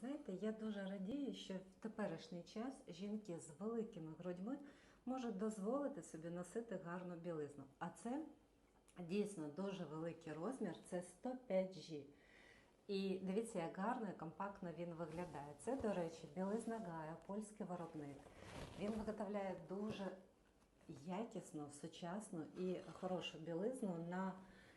Знаєте, я дуже радію, що в теперішній час жінки з великими грудьми можуть дозволити собі носити гарну білизну. А це дійсно дуже великий розмір, це 105G. І дивіться, як гарно і компактно він виглядає. Це, до речі, білизна Гая, польський виробник. Він виготовляє дуже якісну, сучасну і хорошу білизну на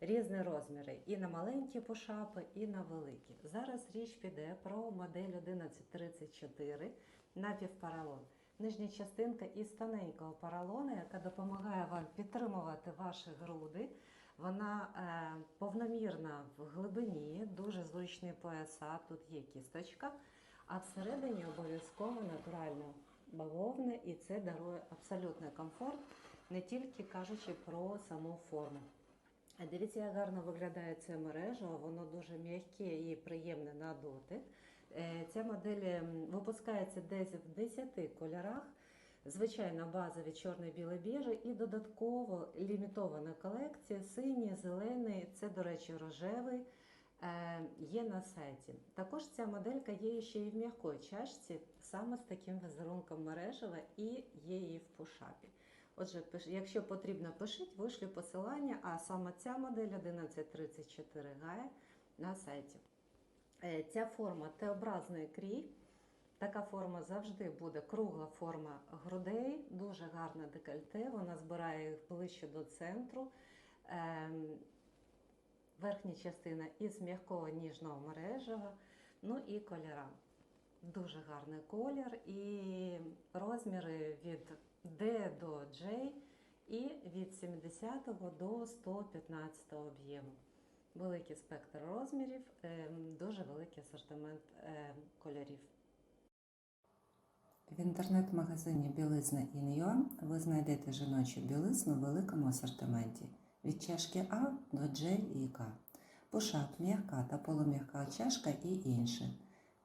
різні розміри. І на маленькі пошапи, і на великі. Зараз річ піде про модель 1134 напівпаралон. Нижня частинка із тоненького поролону, яка допомагає вам підтримувати ваші груди. Вона е, повномірна в глибині, дуже зручний пояса, тут є кісточка, а всередині обов'язково натуральна бавовна, і це дарує абсолютний комфорт, не тільки кажучи про саму форму. Дивіться, як гарно виглядає це мережево, воно дуже м'яке і приємне на дотик. Е, Ця модель випускається десь в 10 кольорах. Звичайно, базові чорний, білий, біжий і додатково лімітована колекція синій, зелений, це, до речі, рожевий. е, Є на сайті. Також ця моделька є ще і в м'якої чашці, саме з таким візерунком мережева, і є її в пушапі. Отже, якщо потрібно, пишіть, вишлю посилання, а саме ця модель 1134 Гая на сайті. Е, Ця форма Т-образний крій. Така форма завжди буде кругла форма грудей, дуже гарне декольте, вона збирає їх ближче до центру. Ем, Верхня частина із м'якого ніжного мережева, ну і кольора. Дуже гарний колір і розміри від D до J і від 70 до 115 об'єму. Великий спектр розмірів, ем, дуже великий асортимент ем, кольорів. В інтернет-магазині Білизна Ін'Юа ви знайдете жіночу білизну в великому асортименті від чашки А до J і К, пушап, м'яка та полум'яка чашка і інше.